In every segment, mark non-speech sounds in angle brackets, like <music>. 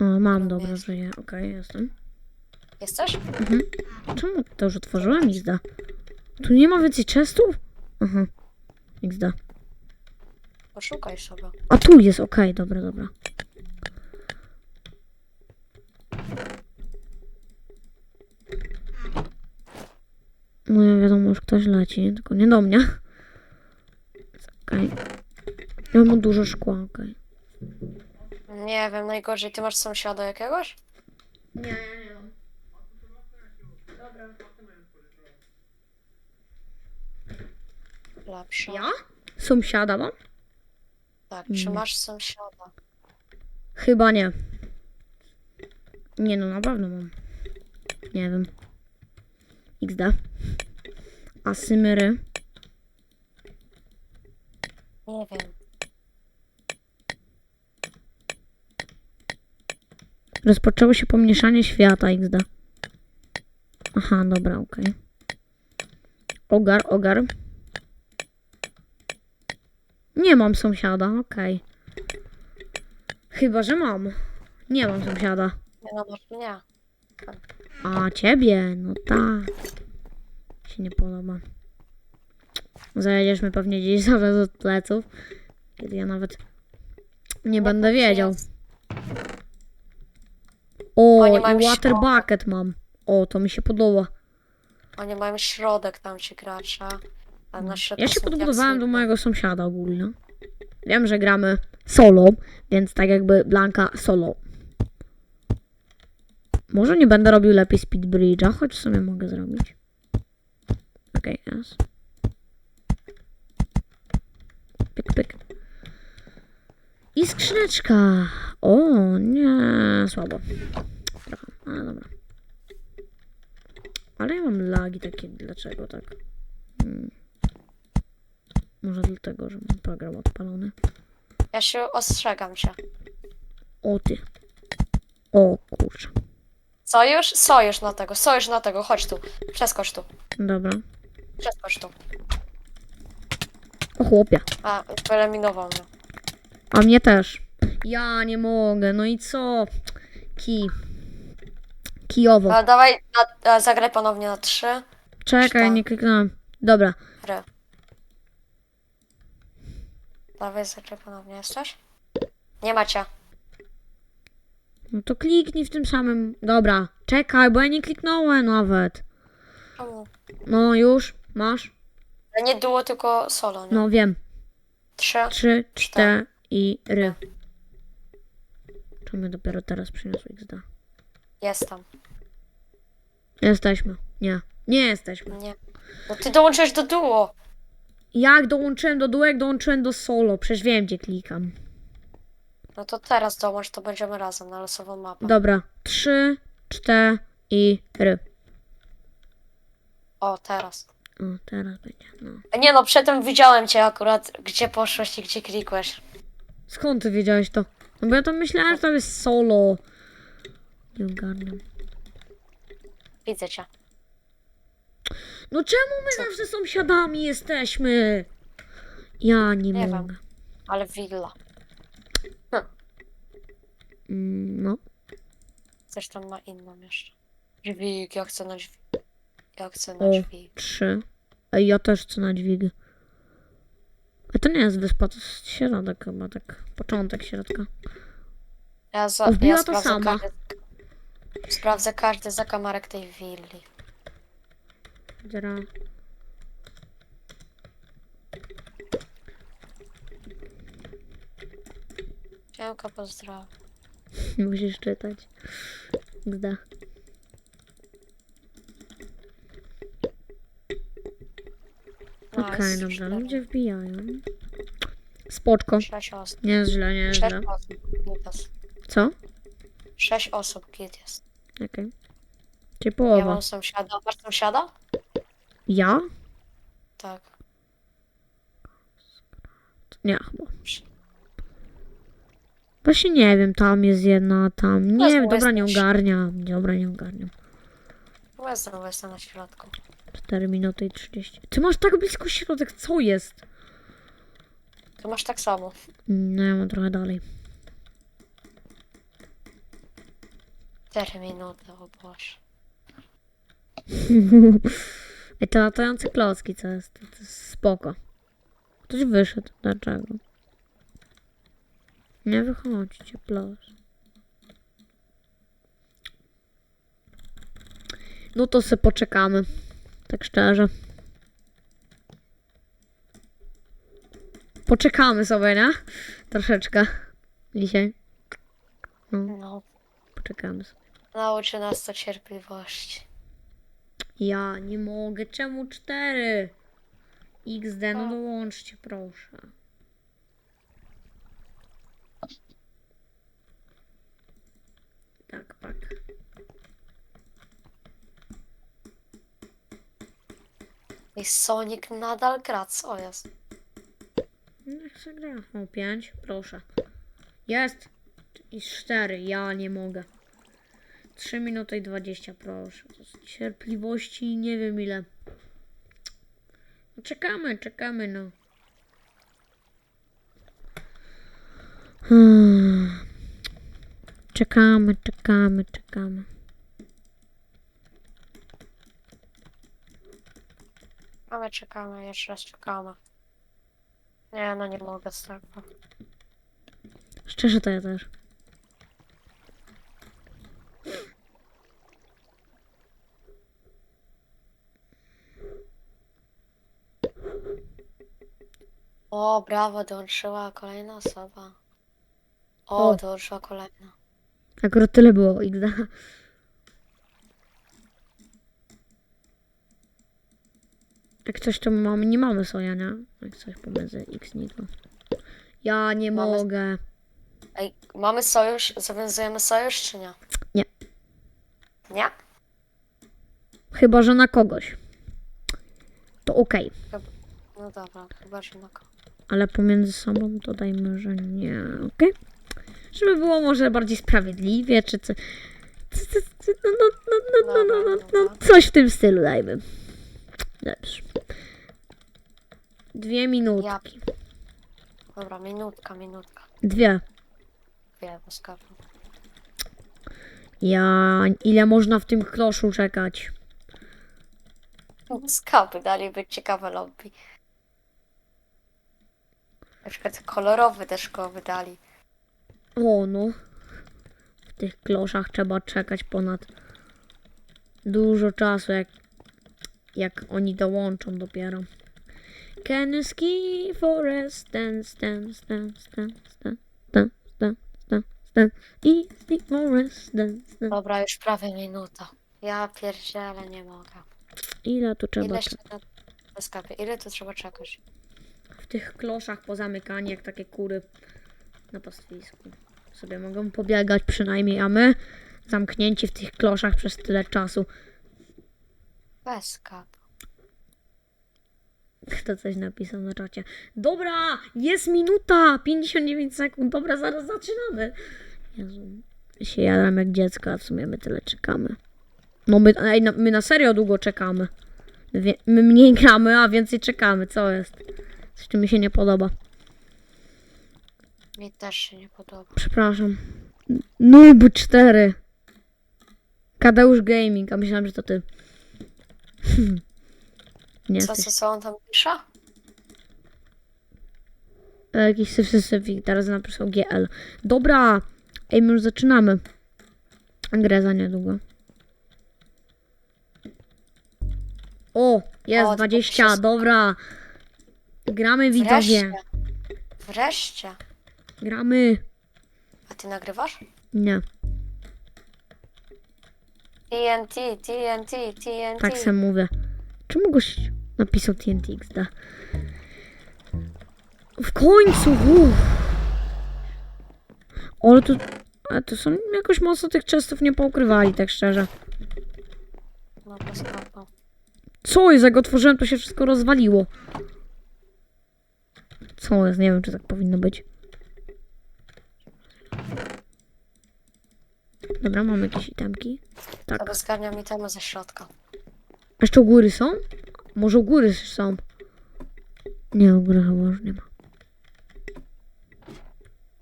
O, mam, dobra, Jest. żyję. Okej, jestem. Jesteś? Mhm. Czemu to już otworzyłem XD? Tu nie ma więcej chestów? Aha. XD. Poszukaj sobie. A tu jest, okej, dobra, dobra. No ja wiadomo, że ktoś leci, tylko nie do mnie. Okej. Ja mam dużo szkła, okej. Nie wiem, najgorzej. Ty masz sąsiada jakiegoś? Nie, ja nie mam. Lepsze. Ja? Sąsiada mam? Tak, czy masz sąsiada? Chyba nie. Nie no, na pewno mam. Nie wiem. XD. Asymyry. Nie wiem. Rozpoczęło się pomniejszanie świata XD. Aha, dobra, okej. Ogar, ogar. Nie mam sąsiada, okej. Chyba, że mam. Nie mam sąsiada. Nie no, masz mnie. A ciebie, no tak. Się nie podoba. Zajedziesz mnie pewnie gdzieś zaraz od pleców. Kiedy ja nawet nie będę wiedział. O, Oni mają i water środek. bucket mam. O, to mi się podoba. Oni mają środek tam ci gracza. A środku Ja się są podbudowałem do mojego sąsiada ogólnie. Wiem, że gramy solo, więc tak jakby Blanka solo. Może nie będę robił lepiej speed bridge'a, choć w sumie mogę zrobić. Okej, jest. Pyk, pyk. I skrzyneczka. O, nie, słabo. Ale dobra. Ale ja mam lagi takie, dlaczego tak? Hmm. Może dlatego, że mam program odpalony. Ja się ostrzegam cię. O ty. O kurczę. Sojusz? Sojusz na tego, sojusz na tego. Chodź tu. Przeskocz tu. Dobra. Przeskocz tu. O chłopie. A, wyeliminował mnie. A mnie też. Ja nie mogę. No i co? Ki. Kijowo. A, dawaj, na, a, zagraj ponownie na trzy. Czekaj, nie kliknąłem. Dobra. Gry. Dawaj, zagraj ponownie. Jesteś? Nie macie. No to kliknij w tym samym. Dobra. Czekaj, bo ja nie kliknąłem nawet. Czemu? No już. Masz? Ale Nie duo, tylko solo, nie? No wiem. Trzy. Trzy, cztery i ry. Czemu dopiero teraz przyniosł XD? Jestem. Jesteśmy. Nie. Nie jesteśmy. Nie. No ty dołączyłeś do duo. Jak dołączyłem do duet, dołączyłem do solo. Przecież wiem, gdzie klikam. No to teraz dołącz, to będziemy razem na losową mapę. Dobra. Trzy, cztery i ry. O, teraz. O, teraz będzie. No. Nie no, przedtem widziałem cię akurat, gdzie poszłeś i gdzie klikłeś. Skąd ty wiedziałeś to? No bo ja to myślałem, że to jest solo. Nie ogarniam. Widzę cię. No czemu my zawsze sąsiadami jesteśmy? Ja nie, Nie mogę. wiem. Ale willa. Mm, No. Coś tam ma inną jeszcze. Dźwig, ja chcę na dźwig. Ja chcę na O. dźwig. Trzy. Ej, ja też chcę na dźwig. A to nie jest wyspa, to jest środek chyba, tak. Początek środka. Ja, za, O, wbiła ja to sprawdzę sama. Każdy, sprawdzę każdy zakamarek tej willi. Dziera. Cienko pozdrawiam. <laughs> Musisz czytać. Gda. Okej, Nice, dobra, cztery. ludzie wbijają. Spoczko. Sześć osób. Nie jest źle, nie jest Sześć źle. osób. Co? Sześć osób, git jest. Okej. Czyli Ja połowa. mam sąsiada. Masz sąsiada? Ja? Tak. Nie, chyba. Właśnie nie wiem, tam jest jedna, tam. Nie wiem, dobra, nie jesteś. ogarniam. Dobra, nie ogarniam. Znowu jestem na środku. 4 minuty i 30. Ty masz tak blisko środek, co jest? Ty masz tak samo. No ja mam trochę dalej. 4 minuty, o Boże. <laughs> Ej, te latające klocki, co jest? To jest spoko. Ktoś wyszedł. Dlaczego? Nie wychodźcie, proszę. No to se poczekamy. Tak szczerze. Poczekamy sobie, nie? Troszeczkę. Dzisiaj. No, No, poczekamy sobie. nauczy nas to cierpliwości. Ja nie mogę. Czemu cztery? XD, no dołączcie, proszę. Tak, tak. I Sonic nadal gra, co jest? Niech się gra. O, pięć, proszę. Jest. I cztery, ja nie mogę. Trzy minuty i dwadzieścia, proszę. To jest cierpliwości nie wiem ile. No, czekamy, czekamy, no. Hmm. Czekamy, czekamy, czekamy. A my czekamy, jeszcze raz czekamy. Nie, no nie mogę z tego. Szczerze to ja też. O, brawo, dołączyła kolejna osoba. O, O. dołączyła kolejna. Akurat tyle było XD. Jak coś to mamy, nie mamy soja, nie? Jak coś pomiędzy X nitro. Ja nie Mamy- mogę. Ej, mamy sojusz, zawiązujemy sojusz czy nie? Nie. Nie? Chyba, że na kogoś. To okej. No dobra, chyba, że na ko- Ale pomiędzy sobą to dajmy, że nie. Okej? Żeby było może bardziej sprawiedliwie, czy co. c- c- c- No, no, no, no, no, no, no, no, coś w tym stylu dajmy. Dobrze. Dwie minutki. Dobra, minutka, minutka. Dwie. Wiem, skapę. Ja. Ile można w tym kloszu czekać? Skapy dali być ciekawe lobby. Na przykład kolorowy też go wydali. O, no. W tych kloszach trzeba czekać ponad dużo czasu, jak, jak oni dołączą dopiero. Can you ski forest dance, dance, dance, dance, dance, dance, dance, dance, dance, i ski forest dance, dance. Dobra, już prawie minuta. Ja pierdzielę, nie mogę. Ile tu trzeba Ile czekać? się na na skapie? Ile tu trzeba czekać? W tych kloszach pozamykani jak takie kury na pastwisku. Sobie mogą pobiegać przynajmniej, a my zamknięci w tych kloszach przez tyle czasu. Bez skap. Kto <laughs> coś napisał na czacie. Dobra, jest minuta, 59 sekund. Dobra, zaraz zaczynamy. Jezu, się jadam jak dziecko, a w sumie my tyle czekamy. No my, ej, no, my na serio długo czekamy. My mniej gramy, a więcej czekamy. Co jest? Coś czy mi się nie podoba. Mi też się nie podoba. Przepraszam. Noob 4. Kadeusz Gaming, a myślałam, że to ty. <laughs> nie Co, jesteś. co, co on tam pisze? E, Jakiś syfy teraz napisał GL. Dobra, ej, my już zaczynamy. Grę za niedługo. O, jest O, to 20, się- dobra. Gramy widzowie. Wreszcie. Wreszcie. Gramy. A ty nagrywasz? Nie, TNT, TNT, TNT. tak se mówię. Czemu goś napisał TNT XD? W końcu, uff. Ale to, ale to są jakoś mocno tych chestów nie poukrywali, tak szczerze. No to skapał. Co jest, jak otworzyłem, to się wszystko rozwaliło. Co jest? Nie wiem, czy tak powinno być. Dobra, mam jakieś itemki. Tak. To zgarnia mi temu ze środka. A jeszcze u góry są? Może u góry są? Nie, u góry chyba już nie ma.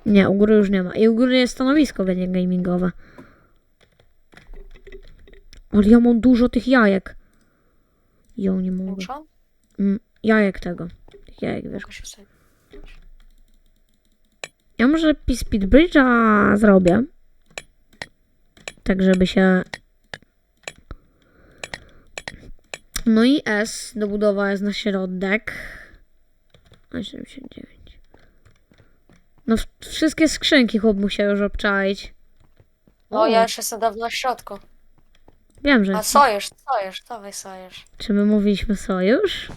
Nie, u góry już nie ma. I u góry jest stanowisko będzie gamingowe. Ale ja mam dużo tych jajek. Jo, nie mogę. Mm, jajek tego. Tych jajek, wiesz. Mogę się sobie... Ja może Speed Bridge'a zrobię. Tak, żeby się... No i S, dobudowa jest na środek. 89. No wszystkie skrzynki chłop musiał już obczaić. No ja już jestem dawno w środku. Wiem, że... A sojusz, sojusz, dawaj sojusz. Czy my mówiliśmy sojusz?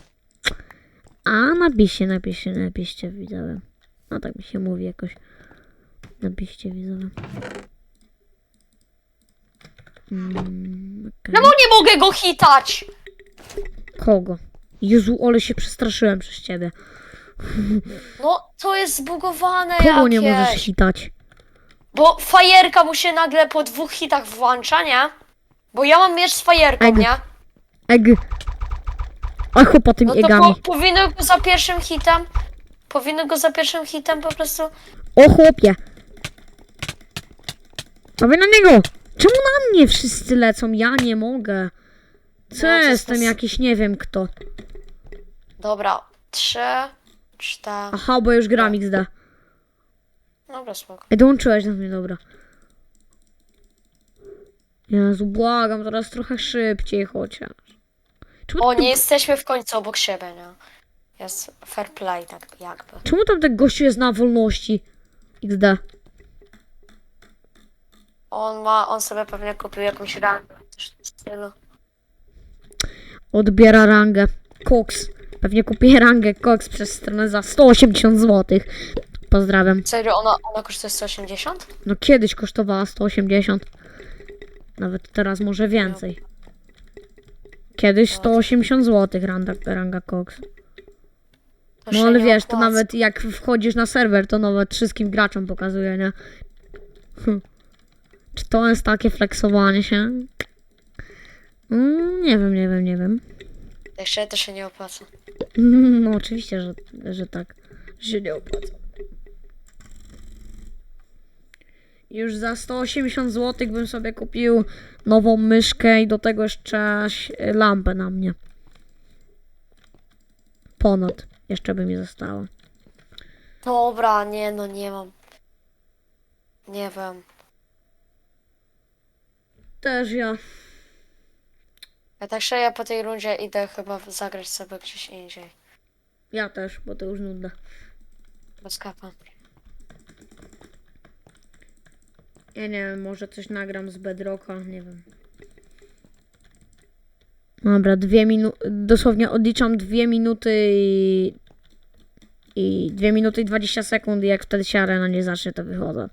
A, napiszcie, napiszcie, napiszcie, widzowie. No tak mi się mówi jakoś. Napiszcie, widzowie. Mm, okej. No bo nie mogę go hitać! Kogo? Jezu, ale się przestraszyłem przez ciebie. No, to jest zbugowane Kogo jakieś. nie możesz hitać? Bo fajerka mu się nagle po dwóch hitach włącza, nie? Bo ja mam miecz z fajerką, Eg. nie? Eg. A chłopa tymi No to egami. po, powinno go za pierwszym hitem... Powinno go za pierwszym hitem po prostu... O chłopie! Dawaj na niego! Czemu na mnie wszyscy lecą? Ja nie mogę. Co No, to jestem jest- jakiś nie wiem kto. Dobra, trzy, cztery... Aha, bo już gram XD. Dobra, spoko. Ej, dołączyłeś do mnie, dobra. Jezu, błagam, teraz trochę szybciej chociaż. Czemu, O, tam, nie jesteśmy w końcu obok siebie, nie? Jest fair play, tak jakby. czemu tam ten gościu jest na wolności? XD. On ma, on sobie pewnie kupił jakąś rangę. Coś w tym stylu. Odbiera rangę. Cox. Pewnie kupię <laughs> rangę Cox przez stronę za 180 zł. Pozdrawiam. Serio, ona, ona kosztuje 180? No kiedyś kosztowała 180. Nawet teraz może więcej. Kiedyś 180 zł ranga, ranga Cox. To No się ale nie wiesz, to opłaca. nawet jak wchodzisz na serwer, to nawet wszystkim graczom pokazuje, nie? Hm. Czy to jest takie flexowanie się? Mm, nie wiem, nie wiem, nie wiem. Jeszcze to się nie opłaca. <laughs> No oczywiście, że, że tak. Że się nie opłaca. Już za 180 zł bym sobie kupił nową myszkę i do tego jeszcze lampę na mnie. Ponad. Jeszcze by mi zostało. Dobra, nie no, nie mam. Nie wiem. Też ja. Ja tak szczerze, ja po tej rundzie idę chyba zagrać sobie gdzieś indziej. Ja też, bo to już nudne. Bez kapa. Ja nie wiem, może coś nagram z Bedrocka, nie wiem. Dobra, dwie minuty, dosłownie odliczam dwie minuty i... I dwie minuty i 20 sekund i jak wtedy się arena nie zacznie, to wychodzę.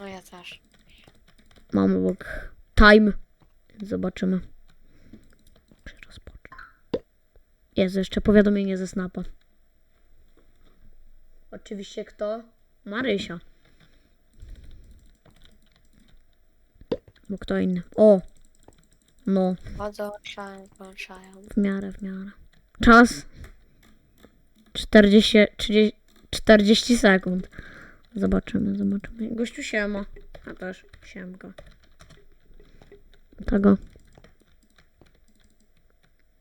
No ja też. Mam obok time, zobaczymy. Czy rozpocznę. Jest jeszcze powiadomienie ze Snapa. Oczywiście kto? Marysia. Bo kto inny? O! No, Odłączają, włączają. w miarę, w miarę. Czas 40, 30, 40 sekund. Zobaczymy, zobaczymy. Gościu siema. A też siemka. Tego.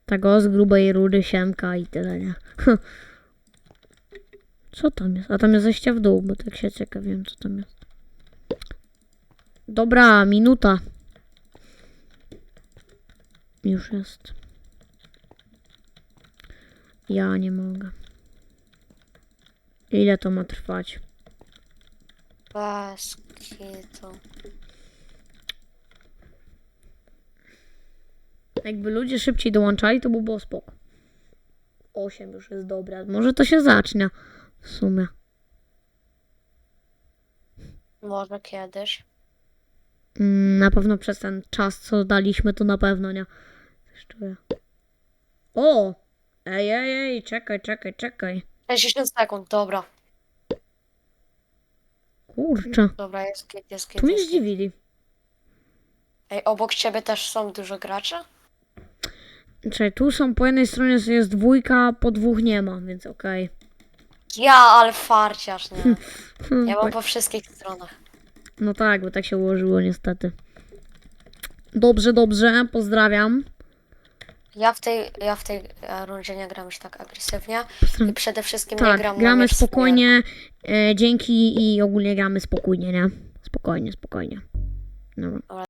Tego z grubej rury siemka i tyle, nie? <laughs> Co tam jest? A tam jest zejście w dół, bo tak się ciekawiłem, co tam jest. Dobra, minuta. Już jest. Ja nie mogę. Ile to ma trwać? Bez kitu. Jakby ludzie szybciej dołączali, to by było spoko. 8 już jest dobra. Może to się zacznie. W sumie. Może kiedyś. Mm, Na pewno przez ten czas, co daliśmy, to na pewno nie. Czuję. O! Ej, ej, ej, czekaj, czekaj, czekaj. 60 sekund, dobra. Kurczę. Dobra, jest kit, jest kit. Tu mnie Jest kit. zdziwili. Ej, obok ciebie też są dużo graczy? Czekaj, tu są po jednej stronie jest dwójka, po dwóch nie ma, więc okej. Ja, ale farciarz, nie? <laughs> Ja mam tak. po wszystkich stronach. No tak, bo tak się ułożyło niestety. Dobrze, dobrze, pozdrawiam. Ja w tej, ja w tej e, rundzie nie gram już tak agresywnie. I przede wszystkim nie Tak, gram na gramy miecz spokojnie, e, dzięki i ogólnie gramy spokojnie, nie? Spokojnie, spokojnie. Dobra.